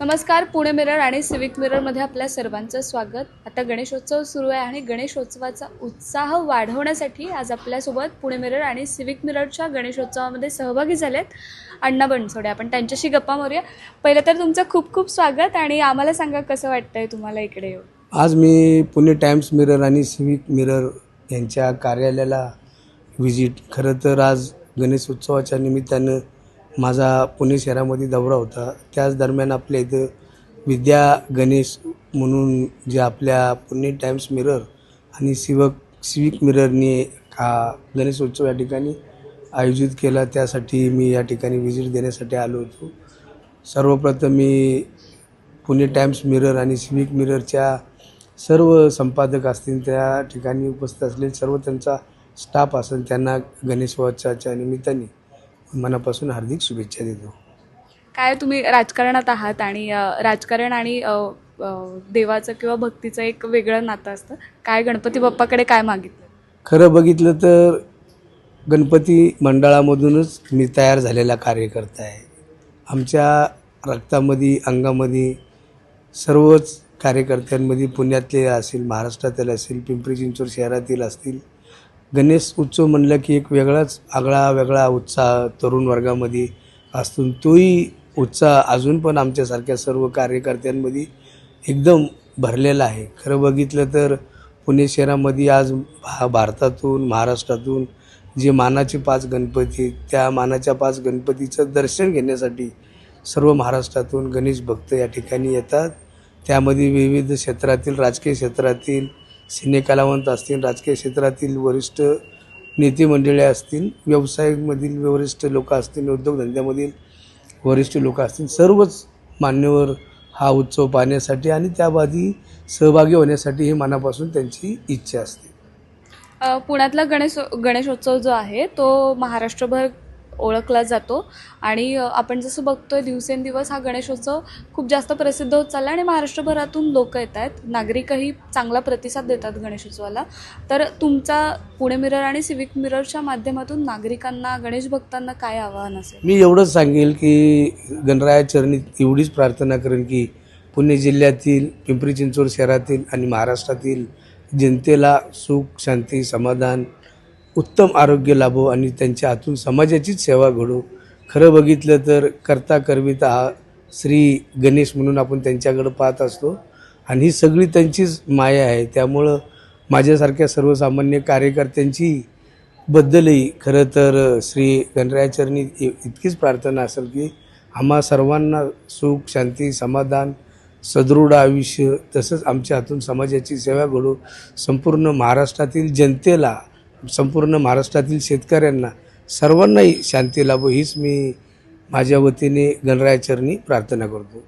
नमस्कार पुणे मिरर आणि सिविक मिररमध्ये आपल्या सर्वांचं स्वागत. आता गणेशोत्सव सुरू आहे आणि गणेशोत्सवाचा उत्साह वाढवण्यासाठी आज आपल्यासोबत पुणे मिरर आणि सिविक मिररच्या गणेशोत्सवामध्ये सहभागी झालेत अण्णा बनसोडे. आपण त्यांच्याशी गप्पा मारूया. पहिलं तर तुमचं खूप खूप स्वागत आणि आम्हाला सांगा कसं वाटतंय तुम्हाला इकडे येऊन? आज मी पुणे टाइम्स मिरर आणि सिविक मिरर यांच्या कार्यालयाला व्हिजिट खरं तर आज गणेश उत्सवाच्या निमित्तानं माझा पुणे शहरामध्ये दौरा होता. त्याच दरम्यान आपल्या इथं विद्या गणेश म्हणून जे आपल्या पुणे टाइम्स मिरर आणि सिवक सिविक मिररने हा गणेशोत्सव या ठिकाणी आयोजित केला. त्यासाठी मी या ठिकाणी व्हिजिट देण्यासाठी आलो होतो. सर्वप्रथम मी पुणे टाइम्स मिरर आणि सिविक मिररच्या सर्व संपादक असतील त्या ठिकाणी उपस्थित असलेले सर्व त्यांचा स्टाफ असेल त्यांना गणेशोत्सवाच्या निमित्ताने मनापासून हार्दिक शुभेच्छा देतो. काय तुम्ही राजकारणात आहात आणि अ, राजकारण आणि अ, अ, देवाचं किंवा भक्तीचं एक वेगळं नातं असतं. काय गणपती बाप्पाकडे काय मागितलं? खरं बघितलं तर गणपती मंडळामधूनच मी तयार झालेला कार्यकर्ता आहे. आमच्या रक्तामध्ये अंगामध्ये सर्वच कार्यकर्त्यांमध्ये पुण्यातले असतील महाराष्ट्रातील असतील पिंपरी चिंचवड शहरातील असतील गणेश उत्सव म्हणलं की एक वेगळाच आगळा वेगळा उत्साह तरुण वर्गामध्ये असतो तोही उत्साह अजून पण आमच्यासारख्या सर्व कार्यकर्त्यांमध्ये एकदम भरलेला आहे. खरं बघितलं तर पुणे शहरामध्ये आज भा भारतातून महाराष्ट्रातून जे मानाचे पाच गणपती आहेत, त्या मानाच्या पाच गणपतीचं दर्शन घेण्यासाठी सर्व महाराष्ट्रातून गणेश भक्त या ठिकाणी येतात. त्यामध्ये विविध क्षेत्रातील राजकीय क्षेत्रातील सिने कलावंत असतील राजकीय क्षेत्रातील वरिष्ठ नेतेमंडळी असतील व्यवसायामधील वरिष्ठ लोक असतील उद्योगधंद्यामधील वरिष्ठ लोक असतील सर्वच मान्यवर हा उत्सव पाहण्यासाठी आणि त्याबादी सहभागी होण्यासाठी ही मनापासून त्यांची इच्छा असते. पुण्यातला गणेश गणेशोत्सव जो आहे तो महाराष्ट्रभर ओळखला जातो. आणि आपण जसं बघतोय दिवसेंदिवस हा गणेशोत्सव खूप जास्त प्रसिद्ध होत चालला आणि महाराष्ट्रभरातून लोक येत आहेत. नागरिकही चांगला प्रतिसाद देतात गणेशोत्सवाला. तर तुमचा पुणे मिरर आणि सिविक मिररच्या माध्यमातून नागरिकांना गणेश भक्तांना काय आव्हान असेल? मी एवढंच सांगेल की गणराया चरणी एवढीच प्रार्थना करेन की पुणे जिल्ह्यातील पिंपरी चिंचवड शहरातील आणि महाराष्ट्रातील जनतेला सुख शांती समाधान उत्तम आरोग्य लाभो आणि त्यांच्या हातून समाजाचीच सेवा घडो. खरं बघितलं तर करता करविता हा श्री गणेश म्हणून आपण त्यांच्याकडं पाहत असतो आणि ही सगळी त्यांचीच माया आहे. त्यामुळं माझ्यासारख्या सर्वसामान्य कार्यकर्त्यांची बद्दलही खरं तर श्री गणरायाचरणी इ- इतकीच प्रार्थना असेल की आम्हा सर्वांना सुख शांती समाधान सदृढ आयुष्य तसंच आमच्या हातून समाजाची सेवा घडू. संपूर्ण महाराष्ट्रातील जनतेला संपूर्ण महाराष्ट्रातील शेतकऱ्यांना सर्वांनाही शांती लाभो हीच मी माझ्या वतीने गणरायाचरणी प्रार्थना करतो.